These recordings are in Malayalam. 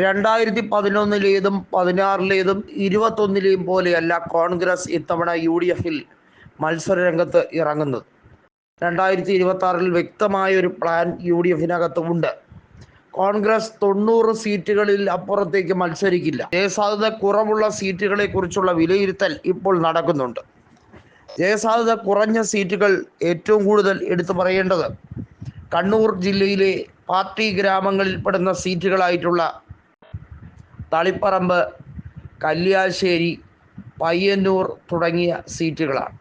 രണ്ടായിരത്തി പതിനൊന്നിലേതും പതിനാറിലേതും ഇരുപത്തൊന്നിലെയും പോലെയല്ല കോൺഗ്രസ് ഇത്തവണ യു ഡി എഫിൽ മത്സര രംഗത്ത് ഇറങ്ങുന്നത്. രണ്ടായിരത്തി ഇരുപത്തി ആറിൽ വ്യക്തമായ ഒരു പ്ലാൻ യു ഡി എഫിനകത്ത് ഉണ്ട്. കോൺഗ്രസ് തൊണ്ണൂറ് സീറ്റുകളിൽ അപ്പുറത്തേക്ക് മത്സരിക്കില്ല. ജയസാധ്യത കുറവുള്ള സീറ്റുകളെ കുറിച്ചുള്ള വിലയിരുത്തൽ ഇപ്പോൾ നടക്കുന്നുണ്ട്. ജയസാധ്യത കുറഞ്ഞ സീറ്റുകൾ ഏറ്റവും കൂടുതൽ എടുത്തു പറയേണ്ടത് കണ്ണൂർ ജില്ലയിലെ പാർട്ടി ഗ്രാമങ്ങളിൽപ്പെടുന്ന സീറ്റുകളായിട്ടുള്ള തളിപ്പറമ്പ് കല്യാശ്ശേരി പയ്യന്നൂർ തുടങ്ങിയ സീറ്റുകളാണ്.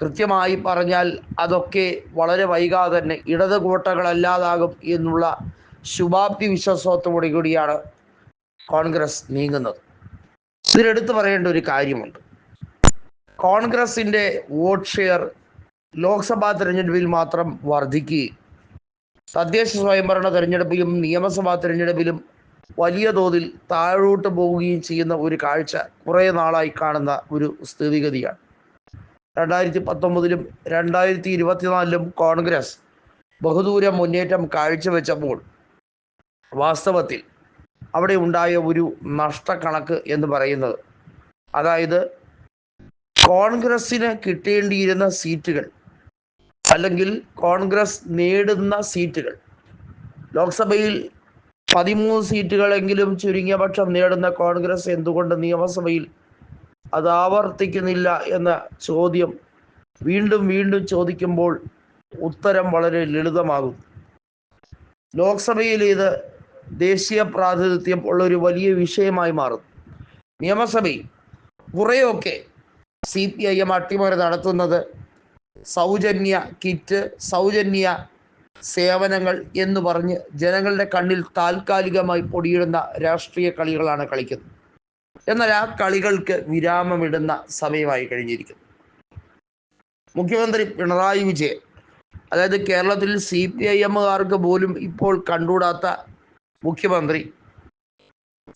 കൃത്യമായി പറഞ്ഞാൽ അതൊക്കെ വളരെ വൈകാതെ തന്നെ ഇടത് കോട്ടകളല്ലാതാകും എന്നുള്ള ശുഭാപ്തി വിശ്വാസത്തോടു കൂടിയാണ് കോൺഗ്രസ് നീങ്ങുന്നത്. ഇതിലെടുത്ത് പറയേണ്ട ഒരു കാര്യമുണ്ട്. കോൺഗ്രസിന്റെ വോട്ട് ഷെയർ ലോക്സഭാ തിരഞ്ഞെടുപ്പിൽ മാത്രം വർദ്ധിക്കുകയും തദ്ദേശ സ്വയംഭരണ തിരഞ്ഞെടുപ്പിലും നിയമസഭാ തെരഞ്ഞെടുപ്പിലും വലിയ തോതിൽ താഴോട്ട് പോവുകയും ചെയ്യുന്ന ഒരു കാഴ്ച കുറേ നാളായി കാണുന്ന ഒരു സ്ഥിതിഗതിയാണ്. രണ്ടായിരത്തി പത്തൊമ്പതിലും രണ്ടായിരത്തി ഇരുപത്തിനാലിലും കോൺഗ്രസ് ബഹുദൂര മുന്നേറ്റം കാഴ്ചവെച്ചപ്പോൾ വാസ്തവത്തിൽ അവിടെ ഉണ്ടായ ഒരു നഷ്ടക്കണക്ക് എന്ന് പറയുന്നത്. അതായത് കോൺഗ്രസ്സിന് കിട്ടേണ്ടിയിരുന്ന സീറ്റുകൾ അല്ലെങ്കിൽ കോൺഗ്രസ് നേടുന്ന സീറ്റുകൾ ലോക്സഭയിൽ പതിമൂന്ന് സീറ്റുകളെങ്കിലും ചുരുങ്ങിയ പക്ഷം നേടുന്ന കോൺഗ്രസ് എന്തുകൊണ്ട് നിയമസഭയിൽ അത് ആവർത്തിക്കുന്നില്ല എന്ന ചോദ്യം വീണ്ടും വീണ്ടും ചോദിക്കുമ്പോൾ ഉത്തരം വളരെ ലളിതമാകും. ലോക്സഭയിൽ ഇത് ദേശീയ പ്രാതിനിധ്യം ഉള്ള ഒരു വലിയ വിഷയമായി മാറും. നിയമസഭയിൽ കുറേയൊക്കെ സി പി ഐ എം അട്ടിമറി നടത്തുന്നത് സൗജന്യ കിറ്റ് സൗജന്യ സേവനങ്ങൾ എന്ന് പറഞ്ഞ് ജനങ്ങളുടെ കണ്ണിൽ താൽക്കാലികമായി പൊടിയിടുന്ന രാഷ്ട്രീയ കളികളാണ് കളിക്കുന്നത്. എന്നാൽ ആ കളികൾക്ക് വിരാമമിടുന്ന സമയമായി കഴിഞ്ഞിരിക്കുന്നു. മുഖ്യമന്ത്രി പിണറായി വിജയൻ അതായത് കേരളത്തിൽ സി പി ഐ എമ്മുകാർക്ക് പോലും ഇപ്പോൾ കണ്ടുകൂടാത്ത മുഖ്യമന്ത്രി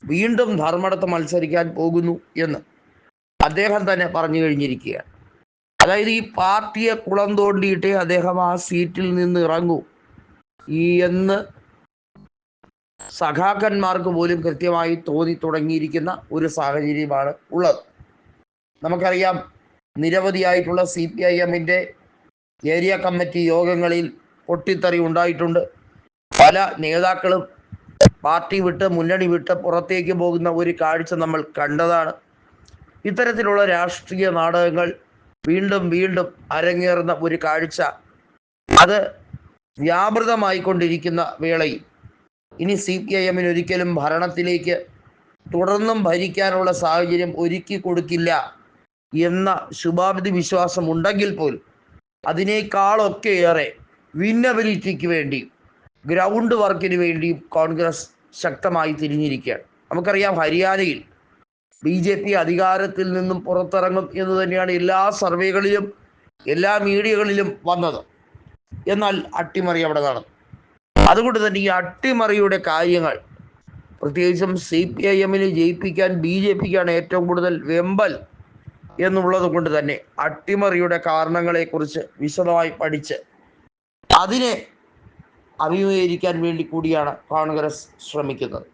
വീണ്ടും ധർമ്മടത്ത് മത്സരിക്കാൻ പോകുന്നു എന്ന് അദ്ദേഹം തന്നെ പറഞ്ഞു കഴിഞ്ഞിരിക്കുകയാണ്. അതായത് ഈ പാർട്ടിയെ കുളം തോണ്ടിയിട്ടേ അദ്ദേഹം ആ സീറ്റിൽ നിന്ന് ഇറങ്ങൂ. ഈ എന്ന് സഖാക്കന്മാർക്ക് പോലും കൃത്യമായി തോന്നി തുടങ്ങിയിരിക്കുന്ന ഒരു സാഹചര്യമാണ് ഉള്ളത്. നമുക്കറിയാം നിരവധിയായിട്ടുള്ള സി പി ഐ എമ്മിന്റെ ഏരിയ കമ്മിറ്റി യോഗങ്ങളിൽ പൊട്ടിത്തെറി ഉണ്ടായിട്ടുണ്ട്. പല നേതാക്കളും പാർട്ടി വിട്ട് മുന്നണി വിട്ട് പുറത്തേക്ക് പോകുന്ന ഒരു കാഴ്ച നമ്മൾ കണ്ടതാണ്. ഇത്തരത്തിലുള്ള രാഷ്ട്രീയ നാടകങ്ങൾ വീണ്ടും വീണ്ടും അരങ്ങേറുന്ന ഒരു കാഴ്ച. അത് വ്യാപൃതമായിക്കൊണ്ടിരിക്കുന്ന വേളയിൽ. ഇനി സി പി ഐ എമ്മിന് ഒരിക്കലും ഭരണത്തിലേക്ക് തുടർന്നും ഭരിക്കാനുള്ള സാഹചര്യം ഒരുക്കി കൊടുക്കില്ല എന്ന ശുഭാപ്തി വിശ്വാസം ഉണ്ടെങ്കിൽ പോലും അതിനേക്കാളൊക്കെ ഏറെ വിന്നബിലിറ്റിക്ക് വേണ്ടിയും ഗ്രൗണ്ട് വർക്കിന് വേണ്ടിയും കോൺഗ്രസ് ശക്തമായി തിരിഞ്ഞിരിക്കുകയാണ്. നമുക്കറിയാം ഹരിയാനയിൽ ബി ജെ പി അധികാരത്തിൽ നിന്നും പുറത്തിറങ്ങും എന്ന് തന്നെയാണ് എല്ലാ സർവേകളിലും എല്ലാ മീഡിയകളിലും വന്നത്. എന്നാൽ അട്ടിമറി അവിടെ നടന്നു. അതുകൊണ്ട് തന്നെ ഈ അട്ടിമറിയുടെ കാര്യങ്ങൾ പ്രത്യേകിച്ചും സി പി ഐ എമ്മിനെ ജയിപ്പിക്കാൻ ബി ജെ പിക്കാണ് ഏറ്റവും കൂടുതൽ വെമ്പൽ എന്നുള്ളത് കൊണ്ട് തന്നെ അട്ടിമറിയുടെ കാരണങ്ങളെക്കുറിച്ച് വിശദമായി പഠിച്ച് അതിനെ അഭിമുഖീകരിക്കാൻ വേണ്ടി കൂടിയാണ് കോൺഗ്രസ് ശ്രമിക്കുന്നത്.